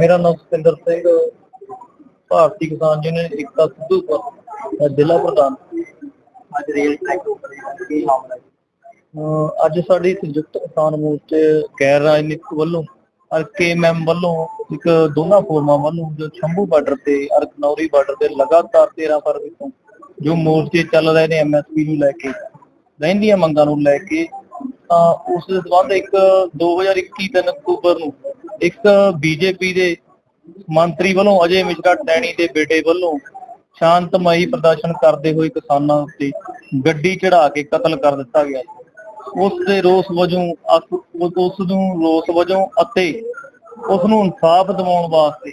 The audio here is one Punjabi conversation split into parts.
ਮੇਰਾ ਨਾਮ ਸਤਿੰਦਰ ਸਿੰਘ ਭਾਰਤੀ ਕਿਸਾਨ ਯੂਨੀਅਨ ਏਕਤਾ ਸਿੱਧੂਪੁਰ ਜ਼ਿਲ੍ਹਾ ਪ੍ਰਧਾਨ। ਅੱਜ ਰੇਲ ਟਰੈਕ ਉੱਪਰ ਕੀ ਮਾਮਲਾ ਹੈ? ਅੱਜ ਸਾਡੀ ਸੰਯੁਕਤ ਕਿਸਾਨ ਮੋਰਚੇ ਗੈਰ ਰਾਜਨੀਤਿਕ ਵੱਲੋਂ ਔਰ ਕੇਐਮਐਮ ਵੱਲੋਂ ਇੱਕ ਦੋਨਾਂ ਫੋਰਮਾਂ ਵੱਲੋਂ ਜੋ ਸ਼ੰਭੂ ਬਾਰਡਰ ਤੇ ਔਰ ਬਾਰਡਰ ਤੇ ਲਗਾਤਾਰ 13 ਫਰਵਰੀ ਤੋਂ ਜੋ ਮੋਰਚੇ ਚੱਲ ਰਹੇ ਨੇ ਐਮਐਸਪੀ ਨੂੰ ਲੈ ਕੇ, ਰਹਿੰਦੀਆਂ ਮੰਗਾਂ ਨੂੰ ਲੈ ਕੇ, ਤਾਂ ਉਸ ਦੇ ਸੰਬੰਧ ਇੱਕ 2021 ਦਿਨ ਅਕਤੂਬਰ ਨੂੰ ਇੱਕ ਬੀਜੇਪੀ ਦੇ ਮੰਤਰੀ ਵੱਲੋਂ ਅਜੇ ਮਿਸ਼ਰਾ ਟੈਣੀ ਦੇ ਬੇਟੇ ਵੱਲੋਂ ਸ਼ਾਂਤਮਈ ਪ੍ਰਦਰਸ਼ਨ ਕਰਦੇ ਹੋਏ ਕਿਸਾਨਾਂ ਉੱਤੇ ਗੱਡੀ ਚੜਾ ਕੇ ਕਤਲ ਕਰ ਦਿੱਤਾ ਗਿਆ ਉਸ ਦੇ ਰੋਸ ਵਜੋਂ ਉਸ ਨੂੰ ਰੋਸ ਵਜੋਂ ਅਤੇ ਉਸ ਨੂੰ ਇਨਸਾਫ ਦਿਵਾਉਣ ਵਾਸਤੇ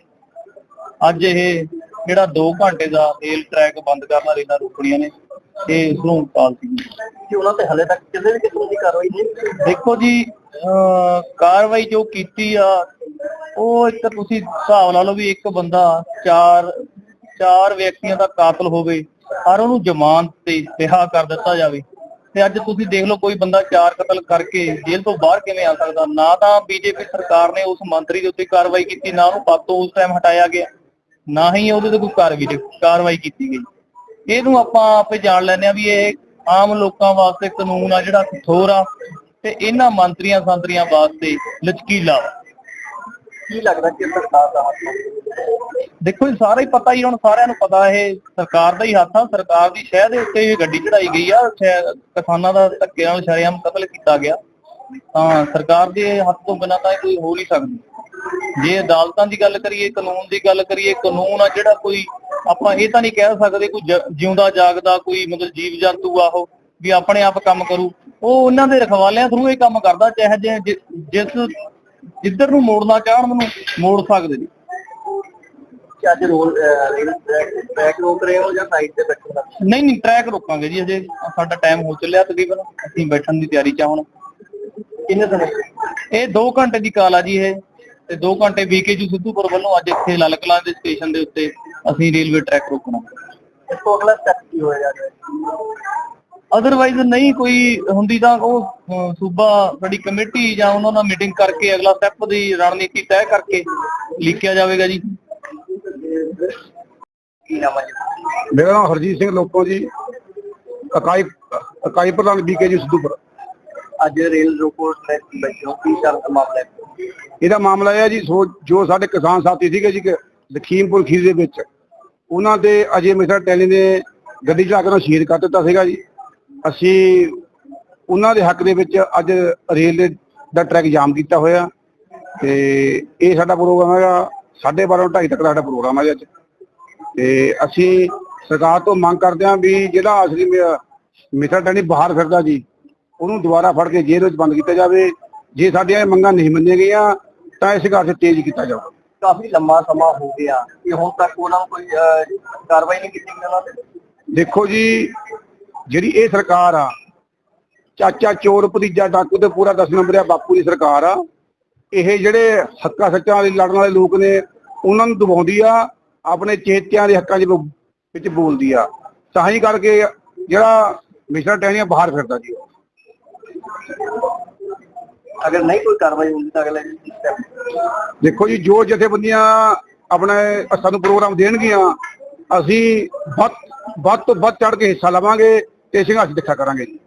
ਅੱਜ ਇਹ ਜਿਹੜਾ 2 ਘੰਟੇ ਦਾ ਰੇਲ ਟਰੈਕ ਬੰਦ ਕਰਨਾ ਰੇਲਾਂ ਰੋਕਣੀਆਂ ਨੇ ਇਹ ਉਸ ਨੂੰ ਪਾਲਤੀ ਕਿ ਉਹਨਾਂ ਤੇ ਹਲੇ ਤੱਕ ਕਿਸੇ ਵੀ ਕਿਸਮ ਦੀ ਕਾਰਵਾਈ ਨਹੀਂ ਦੇਖੋ ਜੀ ਕਾਰਵਾਈ ਜੋ ਕੀਤੀ ਆ ਉਹ ਇੱਕ ਤੁਸੀਂ ਹਿਸਾਬ ਲਾ ਲਓ ਵੀ ਇੱਕ ਬੰਦਾ ਚਾਰ ਚਾਰ ਵਿਅਕਤੀਆਂ ਦਾ ਕਾਤਲ ਹੋਵੇ ਔਰ ਉਹਨੂੰ ਜ਼ਮਾਨਤ ਤੇ ਰਿਹਾ ਕਰ ਦਿੱਤਾ ਜਾਵੇ। ਤੇ ਅੱਜ ਤੁਸੀਂ ਦੇਖ ਲਓ ਕੋਈ ਬੰਦਾ ਚਾਰ ਕਤਲ ਕਰਕੇ ਜੇਲ੍ਹ ਤੋਂ ਬਾਹਰ ਕਿਵੇਂ ਆ ਸਕਦਾ? ਨਾ ਤਾਂ ਬੀਜੇਪੀ ਸਰਕਾਰ ਨੇ ਉਸ ਮੰਤਰੀ ਦੇ ਉੱਤੇ ਕਾਰਵਾਈ ਕੀਤੀ, ਨਾ ਉਹਨੂੰ ਪਦ ਤੋਂ ਉਸ ਟਾਈਮ ਹਟਾਇਆ ਗਿਆ, ਨਾ ਹੀ ਉਹਦੇ ਤੇ ਕੋਈ ਕਾਰਵਾਈ ਕਾਰਵਾਈ ਕੀਤੀ ਗਈ। ਇਹਨੂੰ ਆਪਾਂ ਆਪੇ ਜਾਣ ਲੈਂਦੇ ਆ ਵੀ ਇਹ ਆਮ ਲੋਕਾਂ ਵਾਸਤੇ ਕਾਨੂੰਨ ਆ ਜਿਹੜਾ ਕਠੋਰ ਆ ਤੇ ਇਹਨਾਂ ਮੰਤਰੀਆਂ ਸੰਤਰੀਆਂ ਵਾਸਤੇ ਲਚਕੀਲਾ ਵਾ। ਕੀ ਲੱਗਦਾ ਕਿ ਸਰਕਾਰ ਦਾ ਹੱਥ ਹੈ? ਦੇਖੋ ਜੀ, ਸਾਰਾ ਹੀ ਪਤਾ ਹੀ ਹੁਣ ਸਾਰਿਆਂ ਨੂੰ ਪਤਾ, ਇਹ ਸਰਕਾਰ ਦਾ ਹੀ ਹੱਥ ਆ। ਸਰਕਾਰ ਦੀ ਸ਼ਹਿ ਦੇ ਉੱਤੇ ਇਹ ਗੱਡੀ ਚੜਾਈ ਗਈ ਆ। ਕਿਸਾਨਾਂ ਦਾ ਧੱਕੇ ਨਾਲ ਸ਼ਰੇਆਮ ਕਤਲ ਕੀਤਾ ਗਿਆ। ਤਾਂ ਸਰਕਾਰ ਦੇ ਹੱਥ ਤੋਂ ਬਿਨਾਂ ਤਾਂ ਇਹ ਕੋਈ ਹੋ ਨਹੀਂ ਸਕਦੀ। ਜੇ ਅਦਾਲਤਾਂ ਦੀ ਗੱਲ ਕਰੀਏ, ਕਾਨੂੰਨ ਦੀ ਗੱਲ ਕਰੀਏ, ਕਾਨੂੰਨ ਆ ਜਿਹੜਾ ਕੋਈ, ਆਪਾਂ ਇਹ ਤਾਂ ਨਹੀਂ ਕਹਿ ਸਕਦੇ ਕੋਈ ਜਿਉਂਦਾ, ਜਾਗਦਾ, ਕੋਈ ਮਤਲਬ ਜੀਵ ਜੰਤੂ ਆ ਉਹ, ਵੀ ਆਪਣੇ ਆਪ ਕੰਮ ਕਰੂ। ਉਹ ਉਹਨਾਂ ਦੇ ਰਖਵਾਲਿਆਂ ਥਰੂ ਇਹ ਕੰਮ ਕਰਦਾ, ਚਾਹੇ ਜੇ- ਜਿਸ ਜਿੱਧਰ ਨੂੰ ਮੋੜਨਾ ਚਾਹਣ ਉਹਨੂੰ ਮੋੜ ਸਕਦੇ ਨੇ ਕਿ ਅੱਜ ਰੋਲ ਟਰੈਕ ਰੋਕ ਰਹੇ ਹੋ ਜਾਂ ਸਾਈਡ ਤੇ ਬੈਠੇ ਹੋ ਨਹੀਂ ਨਹੀਂ ਟਰੈਕ ਰੋਕਾਂਗੇ ਜੀ ਅਜੇ ਸਾਡਾ ਟਾਈਮ ਹੋ ਚੱਲਿਆ ਤਕਰੀਬਨ। ਅਸੀਂ ਬੈਠਣ ਦੀ ਤਿਆਰੀ ਚ ਆ ਹੁਣ। ਕਿੰਨੇ ਦਿਨ ਇਹ 2 ਘੰਟੇ ਦੀ ਕਾਲ ਆ ਜੀ ਇਹ। ਤੇ 2 ਘੰਟੇ ਸਿੱਧੂਪੁਰ ਵੱਲੋਂ ਅੱਜ ਇੱਥੇ ਲਾਲ ਕਲਾਂ ਦੇ ਸਟੇਸ਼ਨ ਦੇ ਉੱਤੇ ਅਸੀਂ ਰੇਲਵੇ ਟਰੈਕ ਰੋਕਣਾ। ਇਸ ਤੋਂ ਅਗਲਾ ਸਟੈਪ ਕੀ ਹੋਏਗਾ? ਅਦਰਵਾਈਜ਼ ਨਹੀਂ ਕੋਈ ਹੁੰਦੀ ਤਾਂ ਉਹ ਸੂਬਾ ਸਾਡੀ ਕਮੇਟੀ ਜਾਂ ਉਹਨਾਂ ਨਾਲ ਮੀਟਿੰਗ ਕਰਕੇ ਅਗਲਾ ਸਟੈਪ ਦੀ ਰਣਨੀਤੀ ਤੈਅ ਕਰਕੇ ਲਿਖਿਆ ਜਾਵੇਗਾ ਜੀ। ਕੀ ਨਾਮ ਹੈ ਜੀ? ਮੇਰਾ ਨਾਮ ਹਰਜੀਤ ਸਿੰਘ ਲੋਕੋ ਜੀ। ਇਕਾਈ ਇਕਾਈ ਪ੍ਰਧਾਨ ਬੀਕੇ ਜੀ ਸਿੱਧੂਪੁਰ ਅੱਜ ਰੇਲ ਰੋਕੋ ਟਰੈਕ ਕੀ ਸ਼ਰਤ ਮਾਮਲਾ? ਹੈ ਇਹਦਾ ਮਾਮਲਾ ਇਹ ਹੈ ਜੀ ਜੋ ਸਾਡੇ ਕਿਸਾਨ ਸਾਥੀ ਸੀਗੇ ਜੀ ਲਖੀਮਪੁਰ ਖੀਰ ਦੇ ਵਿੱਚ ਉਹਨਾਂ ਦੇ ਅਜੇ ਮਿਸਟਰ ਟੈਲੀ ਨੇ ਗੱਡੀ ਚਲਾ ਕੇ ਉਹਨਾਂ ਸ਼ਹੀਦ ਕਰ ਦਿੱਤਾ ਸੀਗਾ ਜੀ। ਅਸੀਂ ਉਹਨਾਂ ਦੇ ਹੱਕ ਦੇ ਵਿੱਚ ਅੱਜ ਰੇਲ ਦੇ ਟਰੈਕ ਜਾਮ ਕੀਤਾ ਹੋਇਆ। ਤੇ ਇਹ ਸਾਡਾ ਪ੍ਰੋਗਰਾਮ ਹੈਗਾ 12:30 2:30 ਤੱਕ ਦਾ ਸਾਡਾ ਪ੍ਰੋਗਰਾਮ ਹੈ ਅੱਜ। ਤੇ ਅਸੀਂ ਸਰਕਾਰ ਤੋਂ ਮੰਗ ਕਰਦੇ ਹਾਂ ਵੀ ਜਿਹੜਾ ਅਸਲੀ ਮਿਸਟਰ ਟੈਲੀ ਬਾਹਰ ਫਿਰਦਾ ਜੀ ਉਹਨੂੰ ਦੁਬਾਰਾ ਫੜ ਕੇ ਜੇਲ੍ਹ ਵਿੱਚ ਬੰਦ ਕੀਤਾ ਜਾਵੇ। ਜੇ ਸਾਡੀਆਂ ਇਹ ਮੰਗਾਂ ਨਹੀਂ ਮੰਨੀਆਂ ਗਈਆਂ ਤਾਂ ਇਸ ਘਰ ਤੇਜ਼ ਕੀਤਾ ਜਾਊਗਾ। ਕਾਫੀ ਲੰਮਾ ਸਮਾਂ ਹੋ ਗਿਆ। ਕਿ ਹੁਣ ਤੱਕ ਉਹਨਾਂ ਨੂੰ ਕੋਈ ਕਾਰਵਾਈ ਨਹੀਂ ਕੀਤੀ ਗਈ ਉਹਨਾਂ ਤੇ? ਦੇਖੋ ਜੀ ਜਿਹੜੀ ਇਹ ਸਰਕਾਰ ਆ ਚਾਚਾ ਚੋਰ ਭਤੀਜਾ ਡਾਕੂ ਤੇ ਪੂਰਾ 10 ਨੰਬਰਿਆ ਬਾਪੂ ਦੀ ਸਰਕਾਰ ਆ ਇਹ ਜਿਹੜੇ ਹੱਕਾਂ ਸੱਚਾਂ ਵਾਲੇ ਲੜਨ ਵਾਲੇ ਲੋਕ ਨੇ ਉਹਨਾਂ ਨੂੰ ਦਬਾਉਂਦੀ ਆ ਆਪਣੇ ਚੇਤਿਆਂ ਦੇ ਹੱਕਾਂ ਬ- ਵਿੱਚ ਬੋਲਦੀ ਆ ਤਾਂ ਹੀ ਕਰਕੇ ਜਿਹੜਾ ਮਿਸਟਰ ਟੈਨੀਆ ਬਾਹਰ ਫਿਰਦਾ ਜੀ। ਅਗਰ ਨਹੀਂ ਕੋਈ ਕਾਰਵਾਈ ਹੁੰਦੀ ਤਾਂ ਅਗਲਾ ਸਟੈਪ ਦੇਖੋ ਜੀ ਜੋ ਜਥੇਬੰਦੀਆਂ ਆਪਣੇ ਸਾਨੂੰ ਪ੍ਰੋਗਰਾਮ ਦੇਣਗੀਆਂ ਅਸੀਂ ਵੱਧ ਵੱਧ ਤੋਂ ਵੱਧ ਚੜ ਕੇ ਹਿੱਸਾ ਲਵਾਂਗੇ ਤੇ ਸੰਘਰਸ਼ ਦਿਖਾ ਕਰਾਂਗੇ। ਜੀ